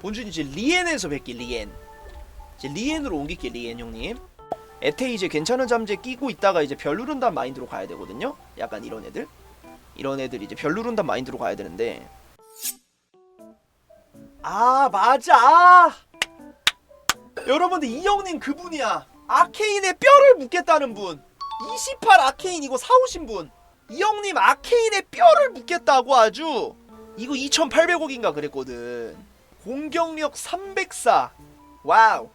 본준 이제 리엔에서 뵐게 리엔. 이제 리엔으로 옮길게 리엔 형님. 에테 이제 괜찮은 잠재 끼고 있다가 이제 별 누른단 마인드로 가야 되거든요. 약간 이런 애들. 이런 애들 이제 별 누른단 마인드로 가야 되는데. 아 맞아! 아. 여러분들 이 형님 그분이야. 아케인의 뼈를 묻겠다는 분. 28 아케인 이거 사오신 분. 이 형님 아케인의 뼈를 묻겠다고 아주. 이거 2800억인가 그랬거든 공격력 304 와우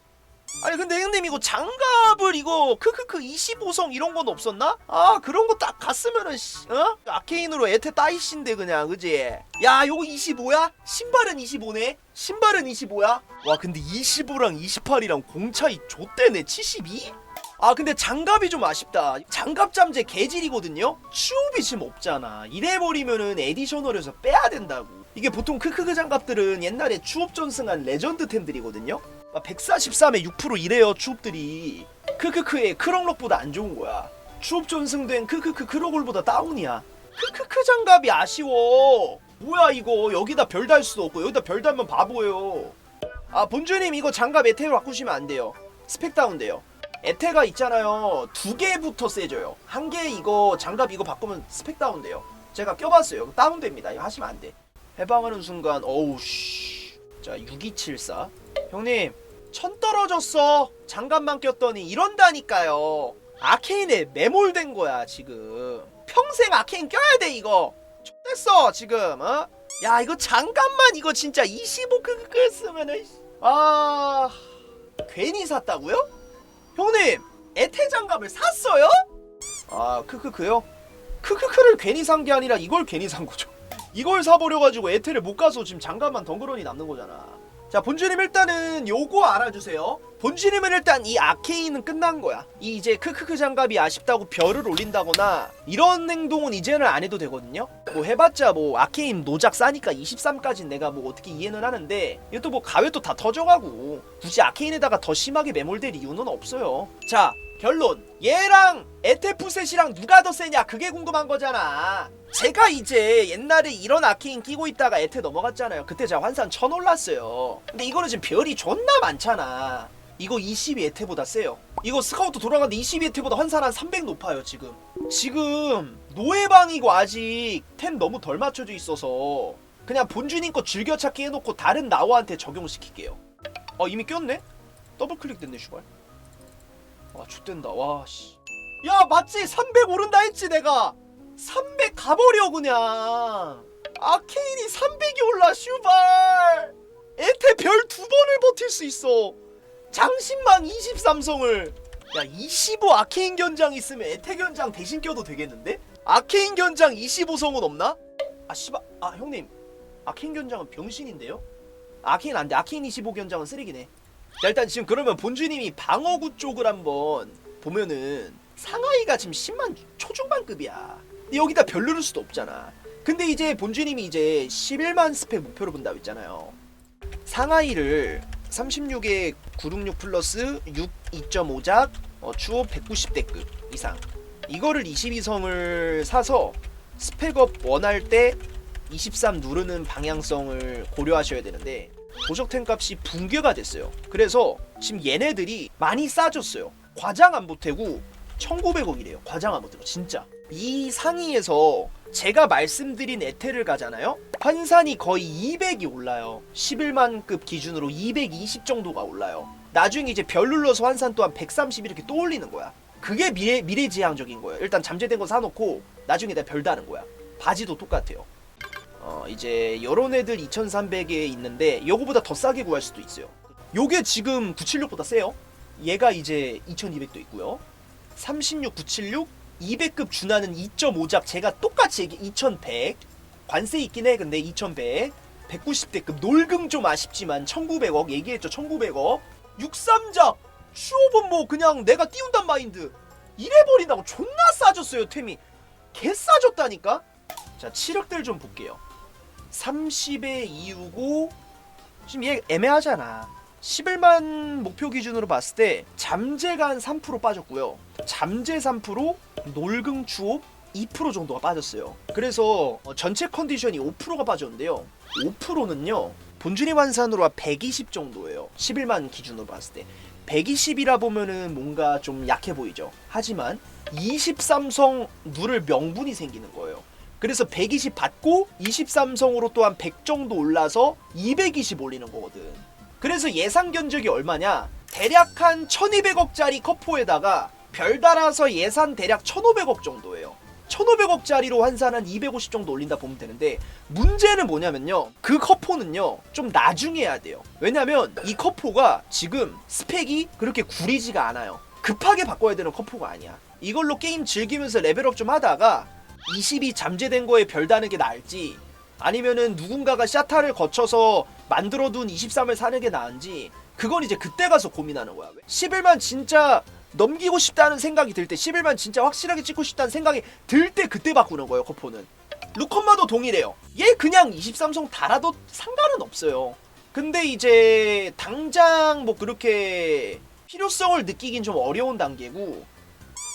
아니 근데 형님 이거 장갑을 이거 크크크 25성 이런 건 없었나? 아 그런 거 딱 갔으면은 씨, 어? 아케인으로 에테 따이신데 그냥 그지? 야 요거 25야? 신발은 25네? 신발은 25야? 와 근데 25랑 28이랑 공차이 좆대네 72? 아 근데 장갑이 좀 아쉽다 장갑 잠재 개질이거든요? 추업이 없잖아 이래버리면은 에디셔널에서 빼야 된다고 이게 보통 크크크 장갑들은 옛날에 추업 전승한 레전드 템들이거든요? 143에 6% 이래요 추업들이. 크크크의 크롱록보다 안 좋은 거야. 추업 전승된 크크크 크로골보다 다운이야. 크크크 장갑이 아쉬워. 뭐야 이거? 여기다 별 달 수도 없고 여기다 별 달면 바보예요. 아 본주님 이거 장갑 에테로 바꾸시면 안 돼요. 스펙 다운돼요. 에테가 있잖아요. 두 개부터 세져요. 한 개 이거 장갑 이거 바꾸면 스펙 다운돼요. 제가 껴봤어요. 다운됩니다. 이거 하시면 안돼 해방하는 순간 어우 씨 자 6274 형님 천 떨어졌어 장갑만 꼈더니 이런다니까요 아케인에 매몰된 거야 지금 평생 아케인 껴야 돼 이거 됐어 지금 어? 야 이거 장갑만 이거 진짜 25 크크 쓰면은 아 괜히 샀다고요? 형님 에테 장갑을 샀어요? 아 크크크요? 크크크를 괜히 산 게 아니라 이걸 괜히 산 거죠 이걸 사버려 가지고 에테를 못 가서 지금 장갑만 덩그러니 남는 거잖아. 자 본주님 일단은 요거 알아주세요. 본주님은 일단 이 아케인은 끝난 거야. 이 이제 크크크 장갑이 아쉽다고 별을 올린다거나 이런 행동은 이제는 안 해도 되거든요. 뭐 해봤자 뭐 아케인 노작 싸니까 23까진 내가 뭐 어떻게 이해는 하는데 이것도 뭐 가외도 다 터져가고 굳이 아케인에다가 더 심하게 매몰될 이유는 없어요. 자 결론 얘랑 에테프셋이랑 누가 더 세냐? 그게 궁금한 거잖아. 제가 이제 옛날에 이런 아케인 끼고 있다가 에테 넘어갔잖아요. 그때 제가 환산 천 올랐어요. 근데 이거는 지금 별이 존나 많잖아. 이거 22 에테보다 세요. 이거 스카우트 돌아가는데 22 에테보다 환산 한 300 높아요 지금. 지금 노예방이고 아직 템 너무 덜 맞춰져 있어서 그냥 본주님 거 즐겨찾기 해놓고 다른 나와한테 적용시킬게요. 어 이미 꼈네? 더블 클릭 됐네 슈발 와 X된다. 와씨. 야 맞지? 300 오른다 했지 내가. 300 가버려 그냥. 아케인이 300이 올라 슈발. 에테 별 두 번을 버틸 수 있어. 장신망 23성을. 야 25 아케인 견장 있으면 에테 견장 대신 껴도 되겠는데? 아케인 견장 25성은 없나? 아 씨발. 아 형님. 아케인 견장은 병신인데요? 아케인 안돼. 아케인 25 견장은 쓰레기네 자 일단 지금 그러면 본주님이 방어구 쪽을 한번 보면은 상하이가 지금 10만 초중반급이야. 근데 여기다 별 누를 수도 없잖아. 근데 이제 본주님이 이제 11만 스펙 목표로 본다고 했잖아요. 상하이를 36에 966 플러스 6 2.5작 어, 추호 190대급 이상. 이거를 22성을 사서 스펙업 원할 때 23 누르는 방향성을 고려하셔야 되는데 보석템 값이 붕괴가 됐어요. 그래서 지금 얘네들이 많이 싸졌어요. 과장 안 보태고 1900억이래요. 과장 안 보태고 진짜. 이 상위에서 제가 말씀드린 에테를 가잖아요. 환산이 거의 200이 올라요. 11만급 기준으로 220 정도가 올라요. 나중에 이제 별 눌러서 환산 또한 130 이렇게 또 올리는 거야. 그게 미래 미래지향적인 거예요. 일단 잠재된 거 사놓고 나중에 내가 별 다는 거야. 바지도 똑같아요. 어 이제 요런 애들 2300에 있는데 요거보다 더 싸게 구할 수도 있어요. 요게 지금 976보다 세요. 얘가 이제 2200도 있고요. 36 976 200급 준하는 2.5작 제가 똑같이 얘기 2100 관세 있긴 해 근데 2100 190대급 놀금 좀 아쉽지만 1900억 얘기했죠 1900억. 63작 추업은 뭐 그냥 내가 띄운단 마인드. 이래버린다고 존나 싸졌어요 템이. 개 싸졌다니까? 자 치력들 좀 볼게요 30에 이유고 지금 얘 애매하잖아. 11만 목표 기준으로 봤을 때 잠재가 한 3% 빠졌고요. 잠재 3% 놀금 추업 2% 정도가 빠졌어요. 그래서 어, 전체 컨디션이 5%가 빠졌는데요. 5%는요 본준이 환산으로 한 120 정도예요. 11만 기준으로 봤을 때. 120이라 보면은 뭔가 좀 약해 보이죠. 하지만 23성 누를 명분이 생기는 거예요 그래서 120 받고 23성으로 또한 100 정도 올라서 220 올리는 거거든. 그래서 예상 견적이 얼마냐? 대략 한 1200억짜리 커포에다가 별 달아서 예산 대략 1500억 정도예요. 1500억짜리로 환산한 250 정도 올린다 보면 되는데 문제는 뭐냐면요. 그 커포는요 좀 나중에 해야 돼요. 왜냐면 이 커포가 지금 스펙이 그렇게 구리지가 않아요. 급하게 바꿔야 되는 커포가 아니야. 이걸로 게임 즐기면서 레벨업 좀 하다가 20이 잠재된 거에 별 다는 게 나을지 아니면은 누군가가 샤타를 거쳐서 만들어둔 23을 사는 게 나은지 그건 이제 그때 가서 고민하는 거야. 11만 진짜 넘기고 싶다는 생각이 들 때 11만 진짜 확실하게 찍고 싶다는 생각이 들 때 그때 바꾸는 거예요 커포는. 루컨마도 동일해요. 얘 그냥 23성 달아도 상관은 없어요. 근데 이제 당장 뭐 그렇게 필요성을 느끼긴 좀 어려운 단계고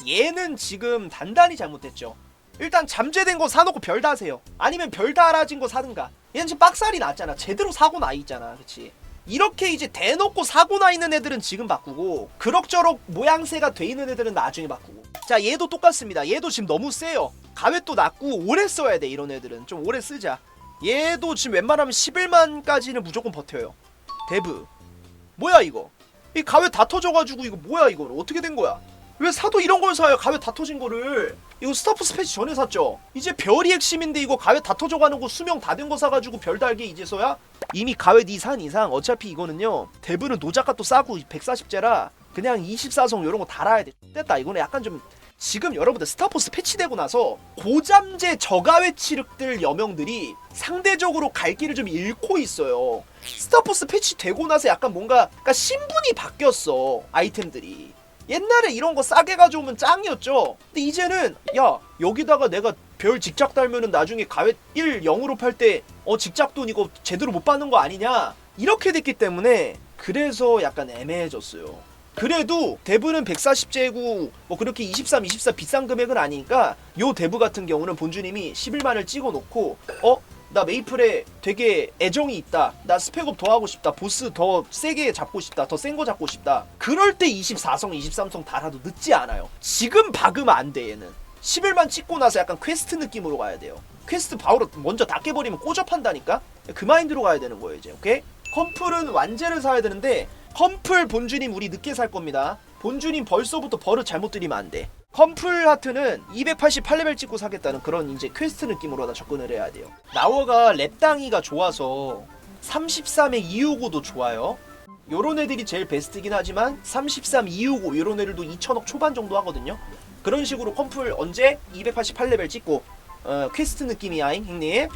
얘는 지금 단단히 잘못했죠 일단 잠재된 거 사놓고 별 다세요. 아니면 별 달아진 거 사든가. 얘는 지금 빡살이 났잖아. 제대로 사고 나 있잖아. 그치? 이렇게 이제 대놓고 사고 나 있는 애들은 지금 바꾸고 그럭저럭 모양새가 돼 있는 애들은 나중에 바꾸고. 자 얘도 똑같습니다. 얘도 지금 너무 세요. 가외 또 낮고 오래 써야 돼 이런 애들은. 좀 오래 쓰자. 얘도 지금 웬만하면 11만까지는 무조건 버텨요. 데브. 뭐야 이거? 이 가외 다 터져가지고 이거 뭐야 이거? 어떻게 된 거야 왜 사도 이런 걸 사요? 가외 다 터진 거를. 이거 스타프 스패치 전에 샀죠? 이제 별이 핵심인데 이거 가외 다 터져가는 거 수명 다 된 거 사가지고 별 달게 이제서야? 이미 가외 니산 이상. 어차피 이거는요 대부는 노작가 또 싸고 140제라 그냥 24성 이런 거 달아야 돼. 됐다. 이거는 약간 좀 지금 여러분들 스타포스 패치되고 나서 고잠재 저가외 치륵들 여명들이 상대적으로 갈 길을 좀 잃고 있어요. 스타포스 패치되고 나서 약간 뭔가 그러니까 신분이 바뀌었어 아이템들이 옛날에 이런 거 싸게 가져오면 짱이었죠 근데 이제는 야 여기다가 내가 별 직작 달면은 나중에 가외 1 0으로 팔 때 어 직작 돈 이거 제대로 못 받는 거 아니냐 이렇게 됐기 때문에 그래서 약간 애매해졌어요 그래도 대부는 140제고 뭐 그렇게 23, 24 비싼 금액은 아니니까 요 대부 같은 경우는 본주님이 11만을 찍어 놓고 어? 나 메이플에 되게 애정이 있다. 나 스펙업 더 하고 싶다. 보스 더 세게 잡고 싶다. 더 센 거 잡고 싶다. 그럴 때 24성, 23성 달아도 늦지 않아요. 지금 박으면 안 돼, 얘는. 11만 찍고 나서 약간 퀘스트 느낌으로 가야 돼요. 퀘스트 바로 먼저 다 깨버리면 꼬접한다니까? 그 마인드로 가야 되는 거예요, 이제. 오케이? 컴플은 완제를 사야 되는데 컴플 본주님 우리 늦게 살 겁니다. 본주님 벌써부터 버릇 잘못 들이면 안 돼. 컴플 하트는 288레벨 찍고 사겠다는 그런 이제 퀘스트 느낌으로 다 접근을 해야 돼요. 나워가 랩당이가 좋아서 33에 255도 좋아요. 요런 애들이 제일 베스트긴 하지만 33, 255 요런 애들도 2천억 초반 정도 하거든요. 그런 식으로 컴플 언제 288레벨 찍고 어, 퀘스트 느낌이야잉 형님.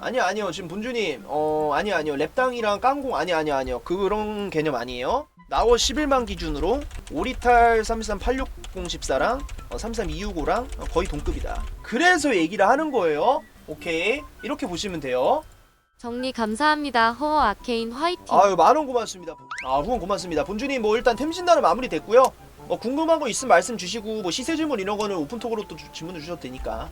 아니요 아니요 지금 본주님 어 아니요 아니요 랩당이랑 깡공 아니요 아니요 아니요 그런 개념 아니에요 나워 11만 기준으로 오리탈 3386014랑 어, 33265랑 어, 거의 동급이다. 그래서 얘기를 하는 거예요. 오케이. 이렇게 보시면 돼요. 정리 감사합니다. 허어 아케인 화이팅. 아유 만원 고맙습니다. 아 후원 고맙습니다. 본주님 뭐 일단 템신단은 마무리 됐고요. 뭐 궁금한 거 있으면 말씀 주시고 뭐 시세 질문 이런 거는 오픈톡으로 또 주- 질문을 주셔도 되니까